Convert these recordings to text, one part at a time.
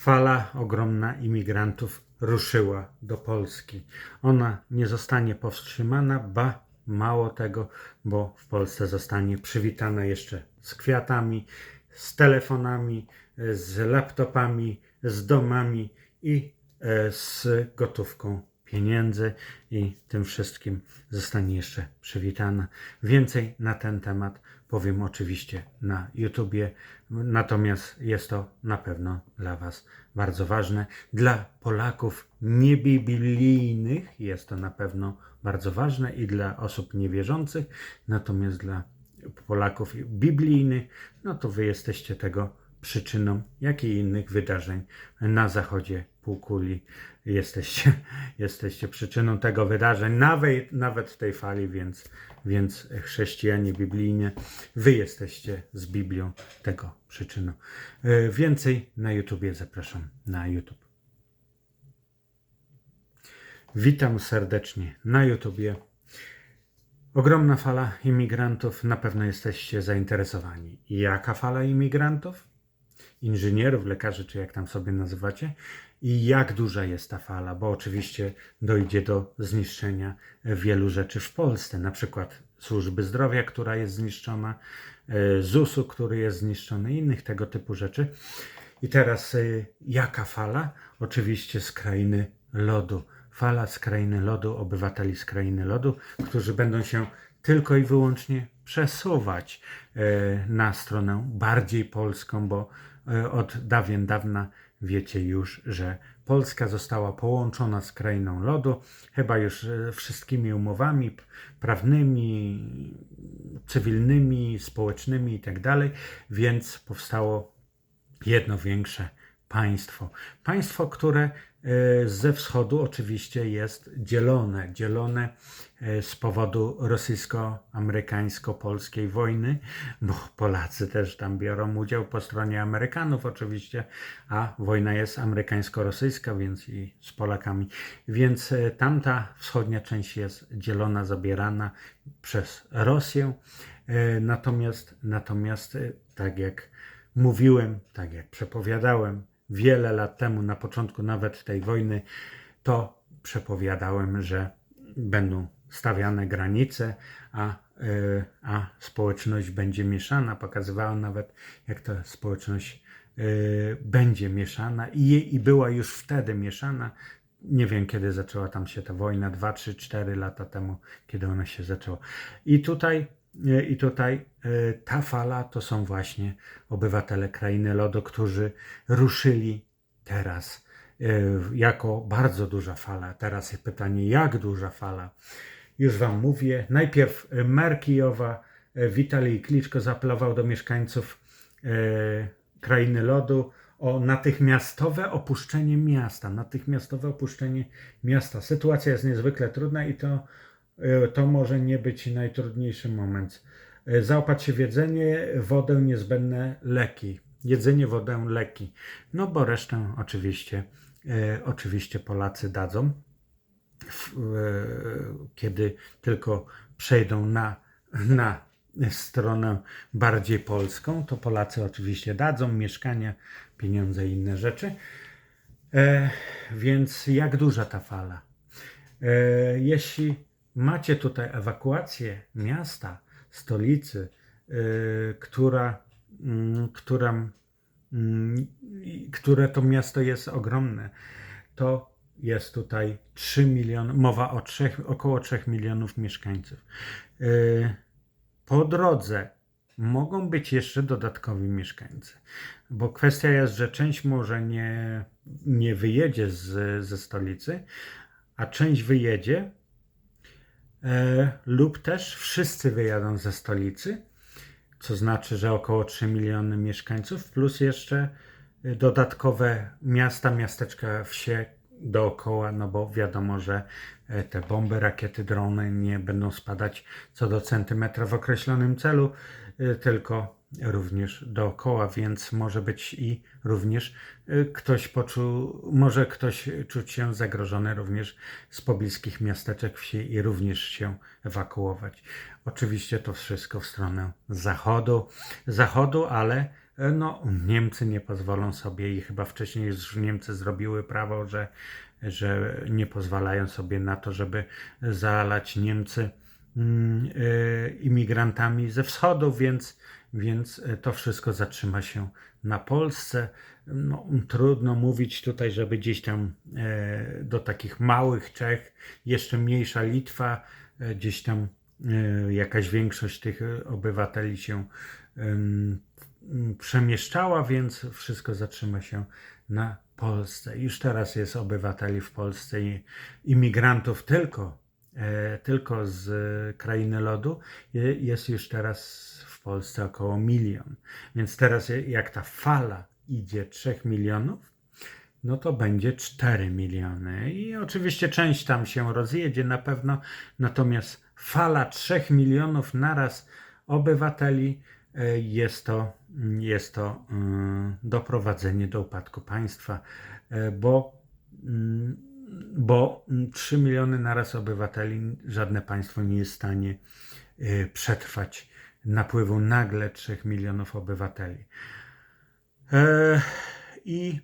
fala ogromna imigrantów ruszyła do Polski. Ona nie zostanie powstrzymana, ba mało tego, bo w Polsce zostanie przywitana jeszcze z kwiatami, z telefonami, z laptopami, z domami i e, z gotówką pieniędzy i tym wszystkim zostanie jeszcze przywitana. Więcej na ten temat powiem oczywiście na YouTubie, natomiast jest to na pewno dla Was bardzo ważne. Dla Polaków niebiblijnych jest to na pewno bardzo ważne i dla osób niewierzących, natomiast dla Polaków biblijnych, no to Wy jesteście tego przyczyną, jak i innych wydarzeń na zachodzie półkuli. Jesteście, jesteście przyczyną tego wydarzeń, nawet, nawet w tej fali, więc, więc chrześcijanie biblijnie, wy jesteście z Biblią tego przyczyną. E, Więcej na YouTubie zapraszam na YouTube. Witam serdecznie na YouTubie. Ogromna fala imigrantów, na pewno jesteście zainteresowani. Jaka fala imigrantów? Inżynierów, lekarzy, czy jak tam sobie nazywacie? I jak duża jest ta fala? Bo oczywiście dojdzie do zniszczenia wielu rzeczy w Polsce, na przykład służby zdrowia, która jest zniszczona, e, ZUS-u, który jest zniszczony, innych tego typu rzeczy. I teraz y, jaka fala? Oczywiście z krainy lodu. Fala z krainy lodu, obywateli z krainy lodu, którzy będą się tylko i wyłącznie przesuwać e, na stronę bardziej polską, bo e, od dawien dawna wiecie już, że Polska została połączona z krainą lodu, chyba już e, wszystkimi umowami prawnymi, cywilnymi, społecznymi itd., więc powstało jedno większe państwo. Państwo, które e, ze wschodu oczywiście jest dzielone. Dzielone e, z powodu rosyjsko-amerykańsko-polskiej wojny, bo Polacy też tam biorą udział po stronie Amerykanów oczywiście, a wojna jest amerykańsko-rosyjska, więc i z Polakami. Więc e, tamta wschodnia część jest dzielona, zabierana przez Rosję. E, Natomiast, natomiast e, tak jak mówiłem, tak jak przepowiadałem wiele lat temu, na początku nawet tej wojny, to przepowiadałem, że będą stawiane granice, a, y, a społeczność będzie mieszana. Pokazywałem nawet, jak ta społeczność y, będzie mieszana i, i była już wtedy mieszana. Nie wiem, kiedy zaczęła tam się ta wojna, 2, 3, 4 lata temu, kiedy ona się zaczęła. I tutaj, i tutaj y, ta fala to są właśnie obywatele krainy lodu, którzy ruszyli teraz y, jako bardzo duża fala. Teraz jest pytanie, jak duża fala? Już Wam mówię. Najpierw y, mer Kijowa, Witalij Kliczko zaapelował do mieszkańców krainy lodu o natychmiastowe opuszczenie miasta. Natychmiastowe opuszczenie miasta. Sytuacja jest niezwykle trudna i to, to może nie być najtrudniejszy moment. Y, Zaopać się w jedzenie, wodę, niezbędne leki. Jedzenie, wodę, leki. No bo resztę oczywiście, y, oczywiście Polacy dadzą e, kiedy tylko przejdą na, na stronę bardziej polską, to Polacy oczywiście dadzą mieszkania, pieniądze i inne rzeczy. E, więc jak duża ta fala? E, jeśli macie tutaj ewakuację miasta, stolicy, e, która, mm, która, mm, które to miasto jest ogromne, to jest tutaj 3 miliony, mowa o 3, około 3 milionów mieszkańców. Yy, Po drodze mogą być jeszcze dodatkowi mieszkańcy, bo kwestia jest, że część może nie, nie wyjedzie z, ze stolicy, a część wyjedzie, lub też wszyscy wyjadą ze stolicy, co znaczy, że około 3 miliony mieszkańców, plus jeszcze y, dodatkowe miasta, miasteczka, wsie dookoła, no bo wiadomo, że e, te bomby, rakiety, drony nie będą spadać co do centymetra w określonym celu, tylko również dookoła, więc może być i również y, ktoś poczuł, może ktoś czuć się zagrożony również z pobliskich miasteczek, wsi i również się ewakuować. Oczywiście to wszystko w stronę zachodu, zachodu, ale E, No, Niemcy nie pozwolą sobie i chyba wcześniej już Niemcy zrobiły prawo, że, że nie pozwalają sobie na to, żeby zalać Niemcy imigrantami ze wschodu, więc, więc e, to wszystko zatrzyma się na Polsce. No, trudno mówić tutaj, żeby gdzieś tam e, do takich małych Czech, jeszcze mniejsza Litwa, e, gdzieś tam e, jakaś większość tych e, obywateli się przemieszczała, więc wszystko zatrzyma się na Polsce. Już teraz jest obywateli w Polsce i imigrantów tylko, e, tylko z e, krainy lodu. Je- Jest już teraz w Polsce około milion. Więc teraz je- jak ta fala idzie 3 milionów, no to będzie 4 miliony. I oczywiście część tam się rozjedzie na pewno, natomiast fala 3 milionów naraz obywateli e, jest to, jest to doprowadzenie do upadku państwa, e, bo, mm, bo 3 miliony naraz obywateli żadne państwo nie jest w stanie e, przetrwać napływu nagle 3 milionów obywateli. E, I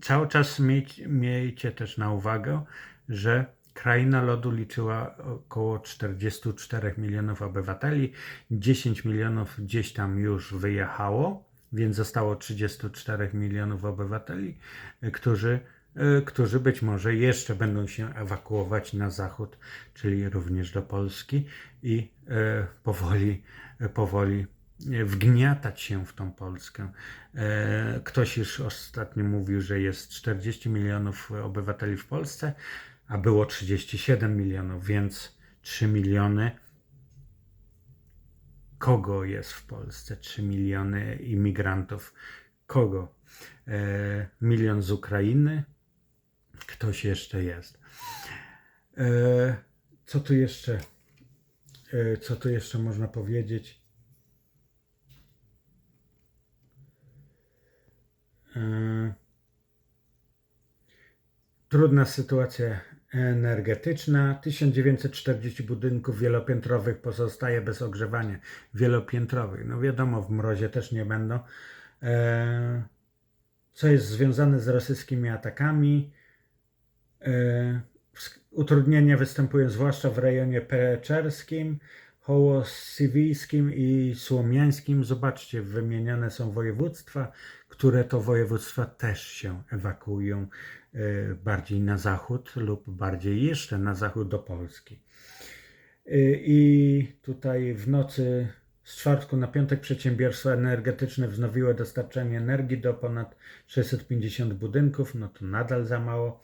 cały czas mieć, miejcie też na uwagę, że kraina lodu liczyła około 44 milionów obywateli. 10 milionów gdzieś tam już wyjechało, więc zostało 34 milionów obywateli, którzy, którzy być może jeszcze będą się ewakuować na zachód, czyli również do Polski i e, powoli, e, powoli e, wgniatać się w tą Polskę. E, Ktoś już ostatnio mówił, że jest 40 milionów obywateli w Polsce, a było 37 milionów, więc 3 miliony. Kogo jest w Polsce? 3 miliony imigrantów. Kogo? E, milion z Ukrainy. Ktoś jeszcze jest. E, co tu jeszcze? E, co tu jeszcze można powiedzieć? E, Trudna sytuacja energetyczna. 1940 budynków wielopiętrowych pozostaje bez ogrzewania. Wielopiętrowych. No wiadomo, w mrozie też nie będą. Co jest związane z rosyjskimi atakami. E, utrudnienia występują zwłaszcza w rejonie peczerskim, hołosiwijskim i słomiańskim. Zobaczcie, wymienione są województwa, które to województwa też się ewakuują e, bardziej na zachód lub bardziej jeszcze na zachód do Polski. E, I tutaj w nocy z czwartku na piątek przedsiębiorstwa energetyczne wznowiły dostarczanie energii do ponad 650 budynków, no to nadal za mało.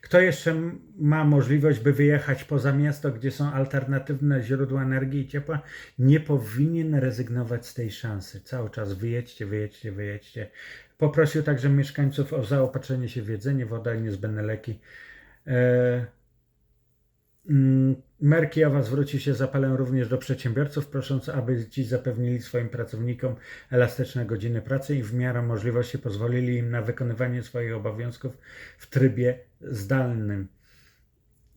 Kto jeszcze ma możliwość, by wyjechać poza miasto, gdzie są alternatywne źródła energii i ciepła, nie powinien rezygnować z tej szansy. Cały czas wyjedźcie, wyjedźcie, wyjedźcie. Poprosił także mieszkańców o zaopatrzenie się w jedzenie, wodę i niezbędne leki. E, Mm, Mer Kijowa zwrócił się z apelem również do przedsiębiorców, prosząc, aby ci zapewnili swoim pracownikom elastyczne godziny pracy i w miarę możliwości pozwolili im na wykonywanie swoich obowiązków w trybie zdalnym.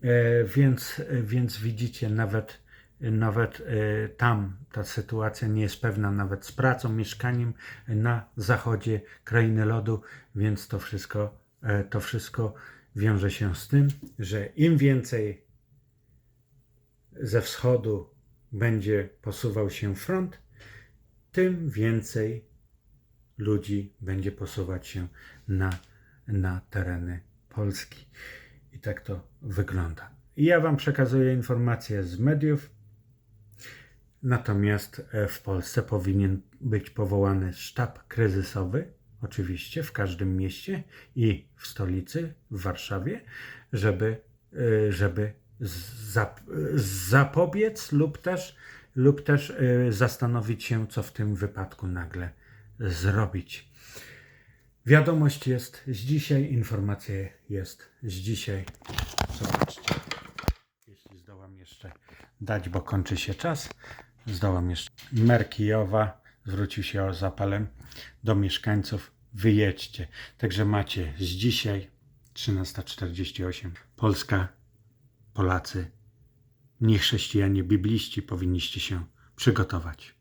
E, Więc, więc widzicie, nawet, nawet e, tam ta sytuacja nie jest pewna, nawet z pracą, mieszkaniem na zachodzie krainy lodu, więc to wszystko, e, to wszystko wiąże się z tym, że im więcej ze wschodu będzie posuwał się front, tym więcej ludzi będzie posuwać się na, na tereny Polski. I tak to wygląda. Ja Wam przekazuję informacje z mediów. Natomiast e, w Polsce powinien być powołany sztab kryzysowy, oczywiście w każdym mieście i w stolicy, w Warszawie, żeby, e, żeby zap, zapobiec lub też, lub też e, zastanowić się, co w tym wypadku nagle zrobić. Wiadomość jest z dzisiaj, informacja jest z dzisiaj. Zobaczcie, jeśli zdołam jeszcze dać, bo kończy się czas, zdołam jeszcze. Mer Kijowa zwrócił się z apelem do mieszkańców, wyjedźcie. Także macie z dzisiaj 13.48. Polska, Polacy, nie chrześcijanie, bibliści powinniście się przygotować.